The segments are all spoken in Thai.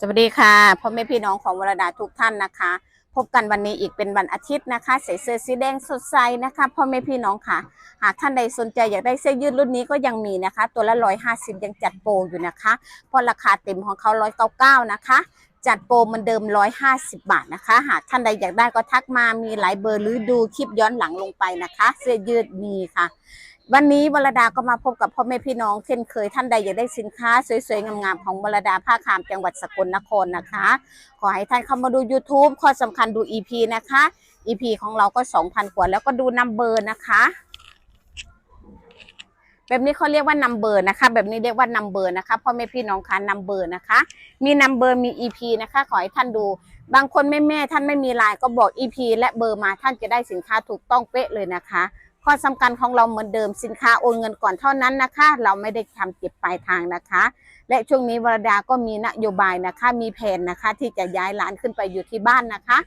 สวัสดีค่ะพ่อแม่พี่น้องของวรดาทุกท่านนะคะ พบกันวันนี้อีกเป็นวันอาทิตย์นะคะใส่เสื้อสีแดงสดใสนะคะพ่อแม่พี่น้องค่ะ หากท่านใดสนใจอยากได้เสื้อยืดรุ่นนี้ก็ยังมีนะคะ ตัวละร้อยห้าสิบยังจัดโปรอยู่นะคะเพราะราคาเต็มของเขาร้อยเก้าเก้านะคะจัดโปรเหมันเดิมร้อยห้าสิบบาทนะคะ หากท่านใดอยากได้ก็ทักมามีหลายเบอร์หรือดูคลิปย้อนหลังลงไปนะคะ เสื้อยืดมีค่ะ วันนี้วรดาก็มาพบกับพ่อแม่พี่น้องเช่นเคยท่านใดอยากได้สินค้าสวยๆ งามๆของวรดาผ้าคามจังหวัดสกลนครนะคะ ขอให้ท่านเข้ามาดู YouTube ข้อสำคัญดู EP นะคะ EP ของเราก็ 2,000 กว่าแล้วก็ดูนัมเบอร์นะคะ แบบนี้เขาเรียกว่านัมเบอร์นะคะ แบบนี้เรียกว่านัมเบอร์นะคะพ่อแม่พี่น้องคะนัมเบอร์นะคะ มีนัมเบอร์มี EP นะคะ ขอให้ท่านดู บางคนแม่แม่ๆท่านไม่มีไลน์ก็บอก EP และเบอร์มาท่านจะได้สินค้าถูกต้องเป๊ะเลยนะคะ ข้อสำคัญของเราเหมือนเดิมสินค้าโอนเงินก่อนเท่านั้นนะคะ เราไม่ได้ทำเก็บปลายทางนะคะ และช่วงนี้วรดาก็มีนโยบายนะคะ มีแผนนะคะ ที่จะย้ายร้านขึ้นไปอยู่ที่บ้านนะคะ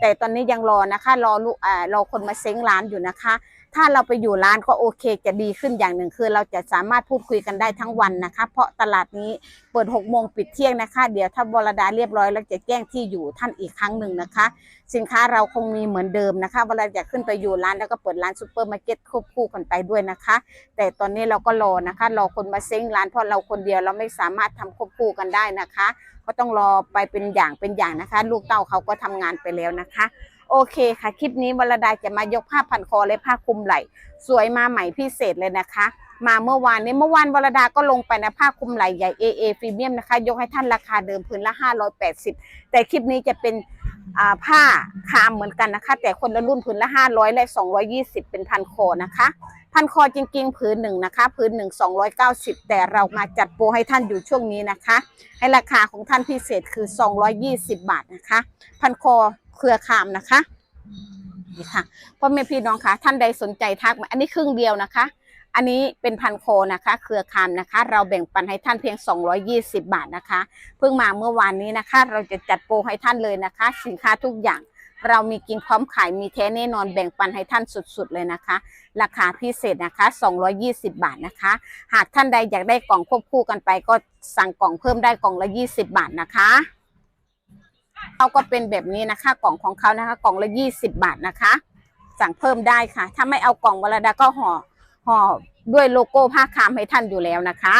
แต่ตอนนี้ยังรอนะคะ รอลูกอ่ารอคนมาเซ้งร้านอยู่นะคะ ถ้าเราไปอยู่ร้านก็โอเคจะดีขึ้นอย่างหนึ่งคือ เราจะสามารถพูดคุยกันได้ทั้งวันนะคะ เพราะตลาดนี้เปิด6โมงปิดเที่ยงนะคะ เดี๋ยวถ้าวรดาเรียบร้อยแล้วจะแจ้งที่อยู่ท่านอีกครั้งหนึ่งนะคะ สินค้าเราคงมีเหมือนเดิมนะคะเวลาอยากขึ้นไปอยู่ร้านแล้วก็เปิดร้านซูเปอร์มาร์เก็ตควบคู่กันไปด้วยนะคะ แต่ตอนนี้เราก็รอนะคะรอคนมาเซ้งร้านเพราะเราคนเดียวเราไม่สามารถทำควบคู่กันได้นะคะ ก็ต้องรอไปเป็นอย่างเป็นอย่างนะคะ ลูกเต้าเขาก็ทำงานไปแล้วนะคะ โอเคค่ะ คลิปนี้วรดาจะมายกผ้าพันคอและผ้าคลุมไหล่ สวยมาใหม่พิเศษเลยนะคะ มาเมื่อวานนี้เมื่อวานวรดาก็ลงไปนะผ้าคลุมไหล่ใหญ่ AA ฟรีเมียมนะคะ ยกให้ท่านราคาเดิมพื้นละ 580 แต่คลิปนี้จะเป็นผ้าคามเหมือนกันนะคะ แต่คนละรุ่นพื้นละ 500 และ 220 เป็นพันคอนะคะพันคอจริงๆพื้นหนึ่งนะคะพื้นหนึ่ง290แต่เรามาจัดโปรให้ท่านอยู่ช่วงนี้นะคะ ให้ราคาของท่านพิเศษคือ220บาทนะคะ พันคอ เครือคามนะคะนี่ค่ะพ่อแม่พี่น้องคะท่านใดสนใจทักมาอันนี้ครึ่งเดียวนะคะ อันนี้เป็นพันโคนะคะ เครือคามนะคะ เราแบ่งปันให้ท่านเพียง 220 บาทนะคะ เพิ่งมาเมื่อวานนี้นะคะ เราจะจัดโปรให้ท่านเลยนะคะ สินค้าทุกอย่างเรามีกินพร้อมขายมีแท้แน่นอนแบ่งปันให้ท่านสุดๆเลยนะคะ ราคาพิเศษนะคะ 220 บาทนะคะ หากท่านใดอยากได้กล่องควบคู่กันไปก็สั่งกล่องเพิ่มได้กล่องละ 20 บาทนะคะ เขาก็เป็นแบบนี้นะคะ กล่องของเขานะคะ กล่องละยี่สิบาทนะคะ สั่งเพิ่มได้ค่ะ ถ้าไม่เอากล่องวลาดาก็ห่อห่อด้วยโลโก้ผ้าคามให้ท่านอยู่แล้วนะคะ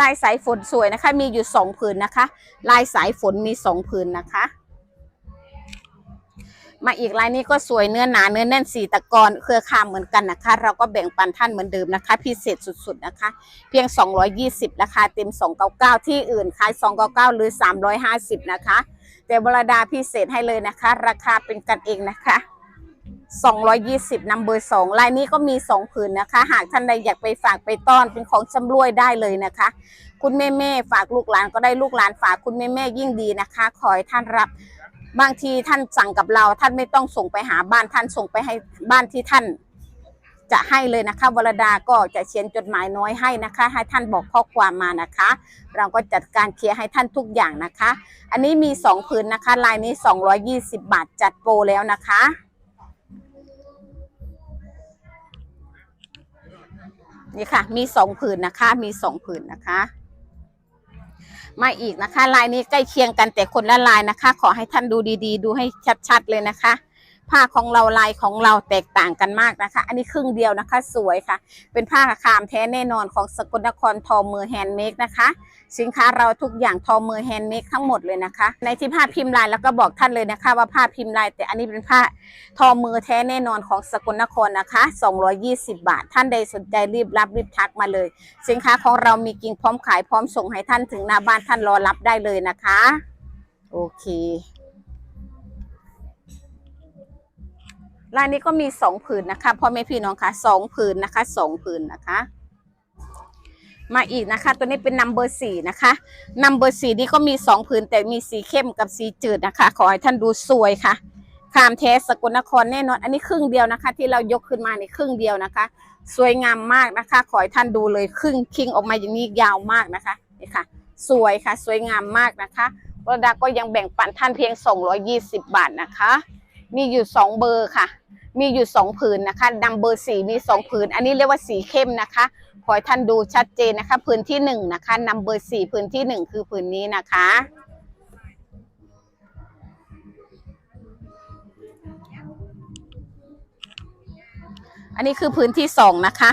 ลายสายฝนสวยนะคะ มีอยู่สองผืนนะคะ ลายสายฝนมีสองผืนนะคะ มาอีกลายนี้ก็สวยเนื้อหนาเนื้อแน่นสีตะกอนเครือคาเหมือนกันนะคะ เราก็แบ่งปันท่านเหมือนเดิมนะคะ พิเศษสุดๆนะคะ เพียง 220 ราคาเต็ม 299 ที่อื่นขาย 299 หรือ 350 นะคะ แต่บรดาพิเศษให้เลยนะคะ ราคาเป็นกันเองนะคะ220นัมเบอร์สองลายนี้ก็มี 2 ผืนนะคะ หากท่านใดอยากไปฝากไปต้อนเป็นของชำรวยได้เลยนะคะ คุณแม่แม่ฝากลูกหลานก็ได้ลูกหลานฝากคุณแม่แม่ยิ่งดีนะคะ ขอให้ท่านรับ บางทีท่านสั่งกับเราท่านไม่ต้องส่งไปหาบ้านท่านส่งไปให้บ้านที่ท่าน จะให้เลยนะคะวรดาก็จะเขียนจดหมายน้อยให้นะคะ ให้ท่านบอกข้อความมานะคะ เราก็จัดการเคลียร์ให้ท่านทุกอย่างนะคะ อันนี้มีสองผืนนะคะ ลายนี้ 220 บาทจัดโปรแล้วนะคะนี่ค่ะ มีสองผืนนะคะ มีสองผืนนะคะ มาอีกนะคะ ลายนี้ใกล้เคียงกันแต่คนละลายนะคะ ขอให้ท่านดูดีๆ ดูให้ชัดๆเลยนะคะ ผ้าของเราลายของเราแตกต่างกันมากนะคะ อันนี้ครึ่งเดียวนะคะ สวยค่ะ เป็นผ้าคามแท้แน่นอนของสกลนครทอมือแฮนด์เมดนะคะ สินค้าเราทุกอย่างทอมือแฮนด์เมดทั้งหมดเลยนะคะ ในที่ผ้าพิมพ์ลายแล้วก็บอกท่านเลยนะคะ ว่าผ้าพิมพ์ลาย แต่อันนี้เป็นผ้าทอมือแท้แน่นอนของสกลนครนะคะ 220 บาท ท่านใดสนใจรีบรับรีบทักมาเลย สินค้าของเรามีกิ่งพร้อมขายพร้อมส่งให้ท่านถึงหน้าบ้านท่านรอรับได้เลยนะคะ โอเค ลายนี้ก็มีสองผืนนะคะพ่อแม่พี่น้องคะสองผืนนะคะสองผืนนะคะ มาอีกนะคะ ตัวนี้เป็นนัมเบอร์สี่นะคะนัมเบอร์สี่นี่ก็มีสองผืนแต่มีสีเข้มกับสีจืดนะคะ ขอให้ท่านดูสวยค่ะคามแท้สกลนครแน่นอน อันนี้ครึ่งเดียวนะคะ ที่เรายกขึ้นมาในครึ่งเดียวนะคะ สวยงามมากนะคะ ขอให้ท่านดูเลยครึ่งคิงออกมาอย่างนี้ยาวมากนะคะนี่ค่ะ สวยค่ะ สวยงามมากนะคะวรดาก็ยังแบ่งปันท่านเพียง 220 บาทนะคะ มีอยู่สองเบอร์ค่ะ มีอยู่สองผืนนะคะดัมเบอร์สีมีสองผืน อันนี้เรียกว่าสีเข้มนะคะขอให้ท่านดูชัดเจนนะคะพื้นที่หนึ่งนะคะนัมเบอร์สี่พื้นที่หนึ่งคือพื้นนี้นะคะ อันนี้คือพื้นที่สองนะคะ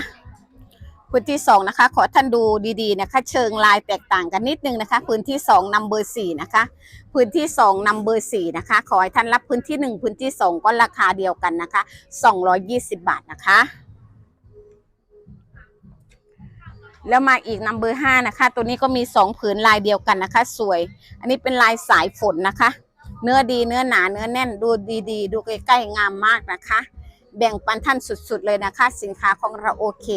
พื้นที่สองนะคะ ขอท่านดูดีๆนะคะ เชิงลายแตกต่างกันนิดนึงนะคะ พื้นที่สองนัมเบอร์สี่นะคะ พื้นที่สองนัมเบอร์สี่นะคะ ขอให้ท่านรับพื้นที่หนึ่งพื้นที่สองก็ราคาเดียวกันนะคะสองร้อยยี่สิบบาทนะคะแล้วมาอีกนัมเบอร์ห้านะคะ ตัวนี้ก็มีสองผืนลายเดียวกันนะคะ สวย อันนี้เป็นลายสายฝนนะคะ เนื้อดีเนื้อหนาเนื้อแน่นดูดีๆดูใกล้ๆงามมากนะคะ แบ่งปันท่านสุดๆเลยนะคะ สินค้าของเราโอเค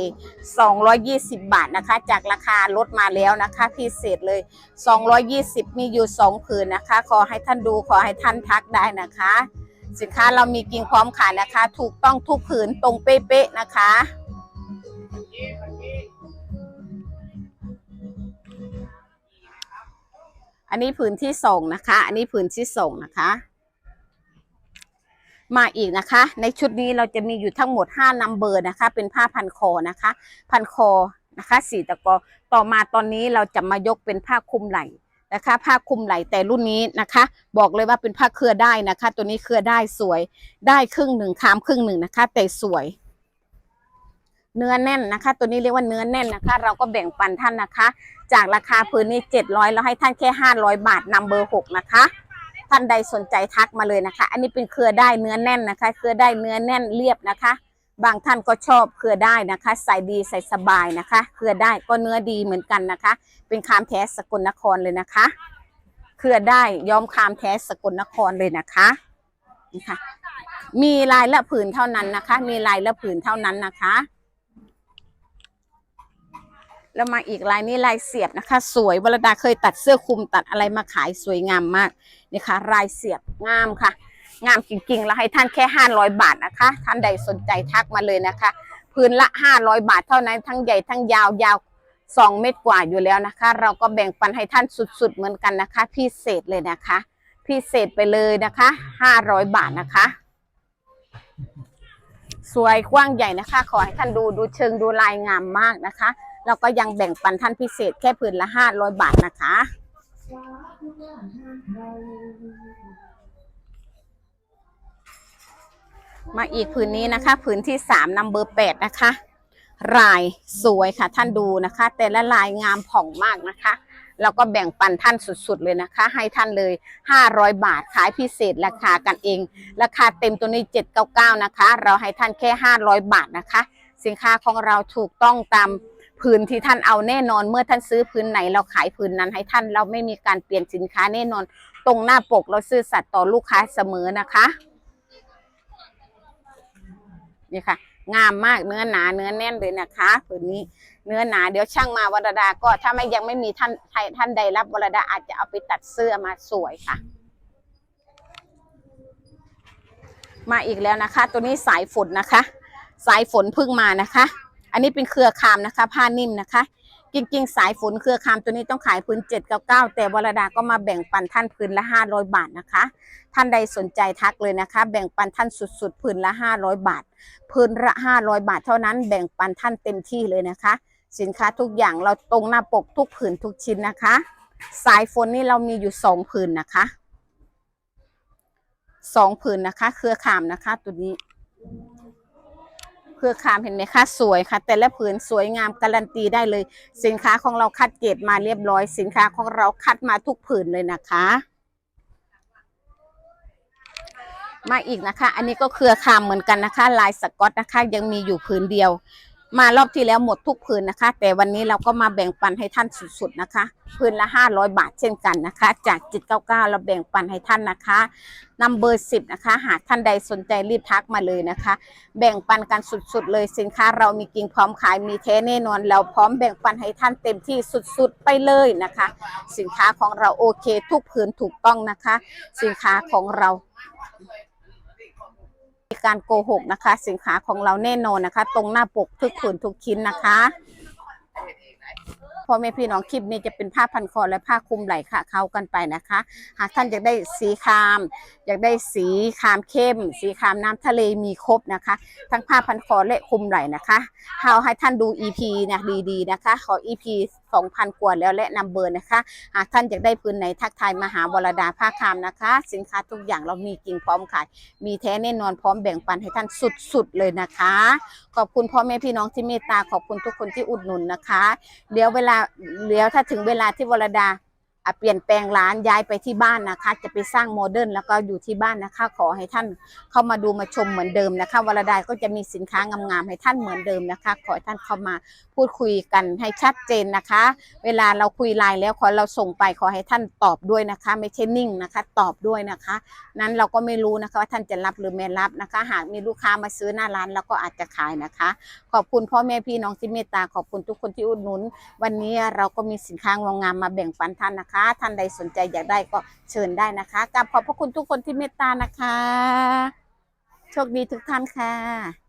220 บาทนะคะ จากราคาลดมาแล้วนะคะพิเศษเลย 220 มีอยู่ 2 ผืนนะคะ ขอให้ท่านดูขอให้ท่านทักได้นะคะ สินค้าเรามีกิ่งพร้อมขายนะคะ ถูกต้องทุกผืนตรงเป๊ะๆนะคะอันนี้ผืนที่สองนะคะ อันนี้ผืนที่สองนะคะ มาอีกนะคะ ในชุดนี้เราจะมีอยู่ทั้งหมด5นัมเบอร์นะคะ เป็นผ้าพันคอนะคะ พันคอนะคะสีตะกอต่อมาตอนนี้เราจะมายกเป็นผ้าคลุมไหล่นะคะ ผ้าคลุมไหล่แต่รุ่นนี้นะคะ บอกเลยว่าเป็นผ้าเครือได้นะคะ ตัวนี้เครือได้สวย ได้ครึ่งหนึ่งคามครึ่งหนึ่งนะคะ แต่สวย เนื้อแน่นนะคะ ตัวนี้เรียกว่าเนื้อแน่นนะคะ เราก็แบ่งปันท่านนะคะ จากราคาพื้นนี้700แล้วให้ท่านแค่500บาทนัมเบอร์6นะคะ ท่านใดสนใจทักมาเลยนะคะ อันนี้เป็นเครือได้เนื้อแน่นนะคะ เครือได้เนื้อแน่นเรียบนะคะ บางท่านก็ชอบเครือได้นะคะ ใส่ดีใส่สบายนะคะ เครือได้ก็เนื้อดีเหมือนกันนะคะ เป็นคามแท้สกลนครเลยนะคะ เครือได้ย้อมคามแท้สกลนครเลยนะคะนี่ค่ะ มีลายละผืนเท่านั้นนะคะ มีลายละผืนเท่านั้นนะคะแล้วมาอีกลายนี้ลายเสียบนะคะ สวยวรดาเคยตัดเสื้อคลุมตัดอะไรมาขายสวยงามมาก นี่ค่ะลายเสียบงามค่ะ งามจริงๆแล้วให้ท่านแค่ 500 บาทนะคะ ท่านใดสนใจทักมาเลยนะคะ พื้นละ 500 บาทเท่านั้นทั้งใหญ่ทั้งยาวยาว2เมตรกว่าอยู่แล้วนะคะ เราก็แบ่งปันให้ท่านสุดๆเหมือนกันนะคะ พิเศษเลยนะคะ พิเศษไปเลยนะคะ500บาทนะคะ สวยกว้างใหญ่นะคะ ขอให้ท่านดูดูเชิงดูลายงามมากนะคะ เราก็ยังแบ่งปันท่านพิเศษแค่ผืนละ500บาทนะคะ มาอีกผืนนี้นะคะ ผืนที่3นัมเบอร์8นะคะ ลายสวยค่ะ ท่านดูนะคะ แต่ละลายงามผ่องมากนะคะเราก็แบ่งปันท่านสุดๆเลยนะคะ ให้ท่านเลย 500 บาทขายพิเศษราคากันเอง ราคาเต็มตัวนี้ 799 นะคะ เราให้ท่านแค่ 500 บาทนะคะ สินค้าของเราถูกต้องตาม พื้นที่ท่านเอาแน่นอนเมื่อท่านซื้อพื้นไหนเราขายพื้นนั้นให้ท่านเราไม่มีการเปลี่ยนสินค้าแน่นอน ตรงหน้าปกเราซื่อสัตย์ต่อลูกค้าเสมอนะคะนี่ค่ะ งามมากเนื้อหนาเนื้อแน่นเลยนะคะผืนนี้เนื้อหนา เดี๋ยวช่างมาวรดาก็ถ้าไม่ยังไม่มีท่านท่านใดรับวรดาอาจจะเอาไปตัดเสื้อมาสวยค่ะ มาอีกแล้วนะคะ ตัวนี้สายฝนนะคะ สายฝนพิ่งมานะคะ อันนี้เป็นเครือคามนะคะ ผ้านิ่มนะคะ จริงๆ สายฝนเครือคามตัวนี้ต้องขายพื้น 799 แต่วรดาก็มาแบ่งปันท่านพื้นละ 500 บาทนะคะ ท่านใดสนใจทักเลยนะคะ แบ่งปันท่านสุดๆพื้นละ 500 บาท พื้นละ 500 บาทเท่านั้นแบ่งปันท่านเต็มที่เลยนะคะ สินค้าทุกอย่างเราตรงหน้าปกทุกผืนทุกชิ้นนะคะ สายฝนนี่เรามีอยู่สองผืนนะคะสองผืนนะคะ เครือขามนะคะ ตัวนี้ เพื่อคามเห็นไหมคะสวยค่ะ แต่ละผืนสวยงามการันตีได้เลย สินค้าของเราคัดเกรดมาเรียบร้อย สินค้าของเราคัดมาทุกผืนเลยนะคะ มาอีกนะคะ อันนี้ก็เครือคามเหมือนกันนะคะ ลายสกอตนะคะ ยังมีอยู่ผืนเดียว มารอบที่แล้วหมดทุกผืนนะคะ แต่วันนี้เราก็มาแบ่งปันให้ท่านสุดๆนะคะผืนละ 500 บาทเช่นกันนะคะ จาก799 เราแบ่งปันให้ท่านนะคะนัมเบอร์ 10 นะคะ หากท่านใดสนใจรีบทักมาเลยนะคะ แบ่งปันกันสุดๆเลยสินค้า เรามีกิ่งพร้อมขายมีแท้แน่นอน เราพร้อมแบ่งปันให้ท่านเต็มที่สุดๆไปเลยนะคะ สินค้าของเราโอเค ทุกผืนถูกต้องนะคะ สินค้าของเรา การโกหกนะคะ สินค้าของเราแน่นอนนะคะ ตรงหน้าปกทุกผืนทุกชิ้นนะคะพ่อแม่พี่น้องคลิปนี้จะเป็นผ้าพันคอและผ้าคลุมไหล่ค่ะเข้ากันไปนะคะ หากท่านอยากได้สีคราม อยากได้สีครามเข้ม สีครามน้ำทะเลมีครบนะคะ ทั้งผ้าพันคอและคลุมไหล่นะคะเฮาให้ท่านดู EP นะดีๆนะคะ ขอ EP 2,000 กว่าแล้วและนำเบอร์นะคะหากท่านอยากได้พื้นไหนทักทายมาหาวรดาภาคามนะคะ สินค้าทุกอย่างเรามีจริงพร้อมขายมีแท้แน่นอนพร้อมแบ่งปันให้ท่านสุดๆเลยนะคะ ขอบคุณพ่อแม่พี่น้องที่เมตตาขอบคุณทุกคนที่อุดหนุนนะคะ เดี๋ยวเวลาเดี๋ยวถ้าถึงเวลาที่วรดา เปลี่ยนแปลงร้านย้ายไปที่บ้านนะคะ จะไปสร้างโมเดิร์นแล้วก็อยู่ที่บ้านนะคะ ขอให้ท่านเข้ามาดูมาชมเหมือนเดิมนะคะวรดาก็จะมีสินค้างามๆให้ท่านเหมือนเดิมนะคะ ขอให้ท่านเข้ามาพูดคุยกันให้ชัดเจนนะคะ เวลาเราคุยไลน์แล้วขอเราส่งไปขอให้ท่านตอบด้วยนะคะ ไม่ใช่นิ่งนะคะ ตอบด้วยนะคะ นั้นเราก็ไม่รู้นะคะว่าท่านจะรับหรือไม่รับนะคะ หากมีลูกค้ามาซื้อหน้าร้านเราก็อาจจะขายนะคะ ขอบคุณพ่อแม่พี่น้องที่เมตตาขอบคุณทุกคนที่อุดหนุน วันนี้เราก็มีสินค้างงามๆมาแบ่งปันท่านนะคะท่านใดสนใจอยากได้ก็เชิญได้นะคะกราบขอบพระคุณทุกคนที่เมตตานะคะ โชคดีทุกท่านค่ะ